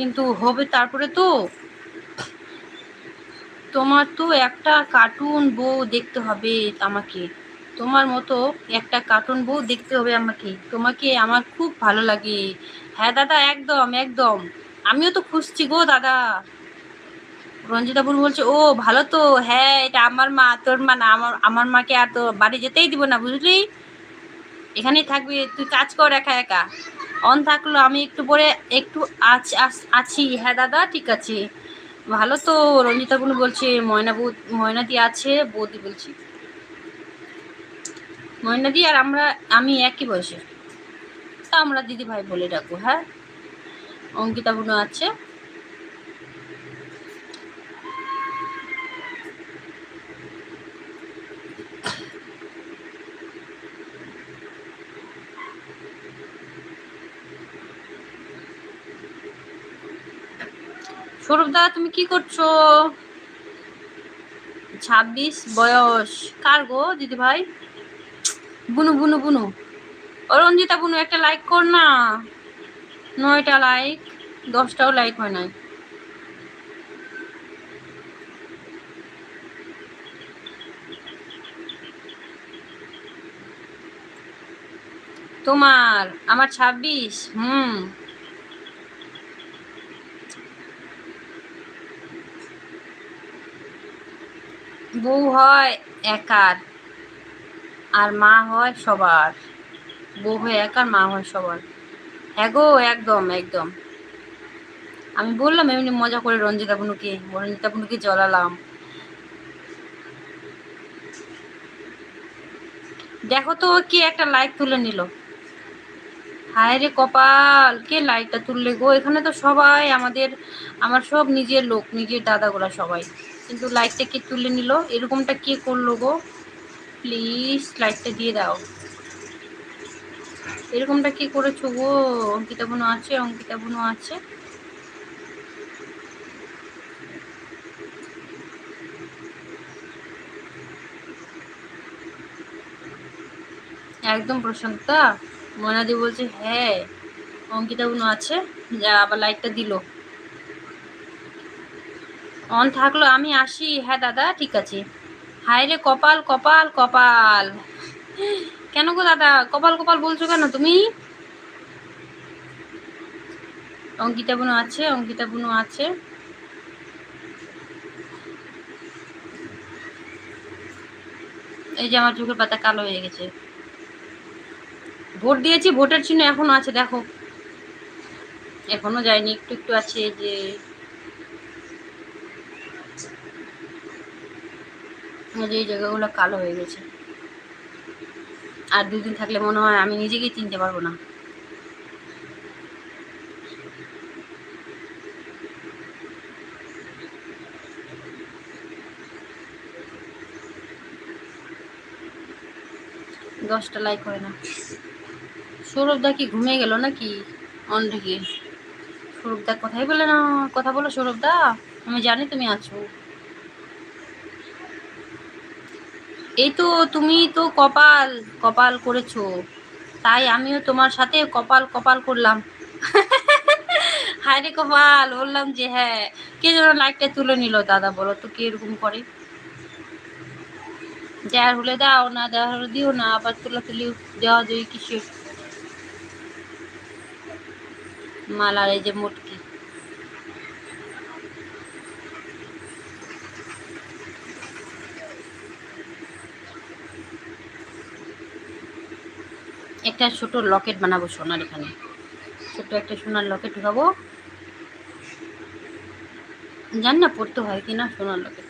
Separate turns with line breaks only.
কিন্তু হবে তারপরে তো? তোমার তো একটা কার্টুন বউ দেখতে হবে আমাকে। তোমার মতো একটা কার্টুন বউ দেখতে হবে আমাকে। তোমাকে আমার খুব ভালো লাগে। হ্যাঁ দাদা, একদম একদম। আমিও তো খুঁজছি গো দাদা। রঞ্জিতা বুড়ি বলছে, ও, ভালো তো। হ্যাঁ এটা আমার মা, তোর মা না, আমার আমার মাকে আর তো বাড়ি যেতেই দিব না, বুঝলি? এখানেই থাকবি, তুই কাজ কর একা একা। অন থাকল, আমি একটু পরে একটু আছ- আছ- হ্যাঁ দাদা, ঠিক আছে। ভালো তো রঞ্জিতা বলছে, ময়না বৌ ময়নাদি আছে, বৌদি বলছি। ময়নাদি আর আমরা, আমি একই বয়সে তা আমরা দিদি ভাই বলে ডাকবো হ্যাঁ? অঙ্কিতা বুনু আছে। সৌরভ দা তুমি কি করছ? ছাব্বিশ বয়স। কার গো দিদি ভাই বুনু বুনু বুনু। ও রঞ্জিতা বুনু, একটা লাইক কর না। নয়টা লাইক দশটাও লাইক হয় নাই। তোমার, আমার ছাব্বিশ, হুম। বউ হয় একার, আর মা হয় সবার। বউ হয় একার মা হয় সবার। হ্যাঁ গো একদম একদম। আমি বললাম, এমনি মজা করে রঞ্জিতা বুনুকে রঞ্জিতা বুনুকে জ্বলালাম। দেখো তো কে একটা লাইক তুলে নিল। হায় রে কপাল, কে লাইটটা তুললে গো? এখানে তো সবাই আমাদের, আমার সব নিজের লোক, নিজের দাদাগুলা সবাই। কিন্তু লাইটটা কে তুলে নিল? এরকমটা কে করল গো? প্লিজ, লাইটটা দিয়ে দাও। এরকমটা কি করেছ গো? অঙ্কিতা বোনও আছে, অঙ্কিতা বোনও আছে। একদম প্রশান্তা। মনাদি বলছে হ্যাঁ অঙ্কিতা বোনও আছে, যা আবার লাইটটা দিল। অন থাকল, আমি আসি হ্যাঁ দাদা, ঠিক আছে। হায় রে, কপাল কপাল কপাল। কেন গো দাদা, কপাল কপাল বলছো কেন তুমি? অঙ্কিতা বুনু আছে অঙ্কিতা বুনু আছে। এই যে আমার চোখের পাতা কালো হয়ে গেছে। ভোট দিয়েছি, ভোটের চিহ্ন এখনও আছে, দেখো। এখনও যায়নি, একটু একটু আছে যে। যে এই জায়গাগুলো কালো হয়ে গেছে। আর দুদিন থাকলে মনে হয় আমি নিজেকেই চিনতে পারব না। দশটা লাইক হয় না। সৌরভ দা কি ঘুমিয়ে গেল নাকি? অন থেকে সৌরভ দা কথাই বলে না, কথা বলো সৌরভদা। আমি জানি তুমি আছো। এই তো তুমি তো কপাল কপাল করেছ। তাই আমিও তোমার সাথে কপাল কপাল করলাম। হায় রে কপাল, বললাম যে হ্যাঁ। কে যেন লাইকটা তুলে নিল, দাদা বলো তো কে এরকম করে। দেওয়ার হলে দাও না দেওয়ার হলে দিও না, আবার তোলা তুলি দেওয়া দেওয়ি কিসের? মালার এই যে মুটকি। একটা ছোট লকেট বানাবো সোনার এখানে। ছোট একটা সোনার লকেট ঢুকাবো জানি না পড়তে হয় কিনা সোনার লকেট।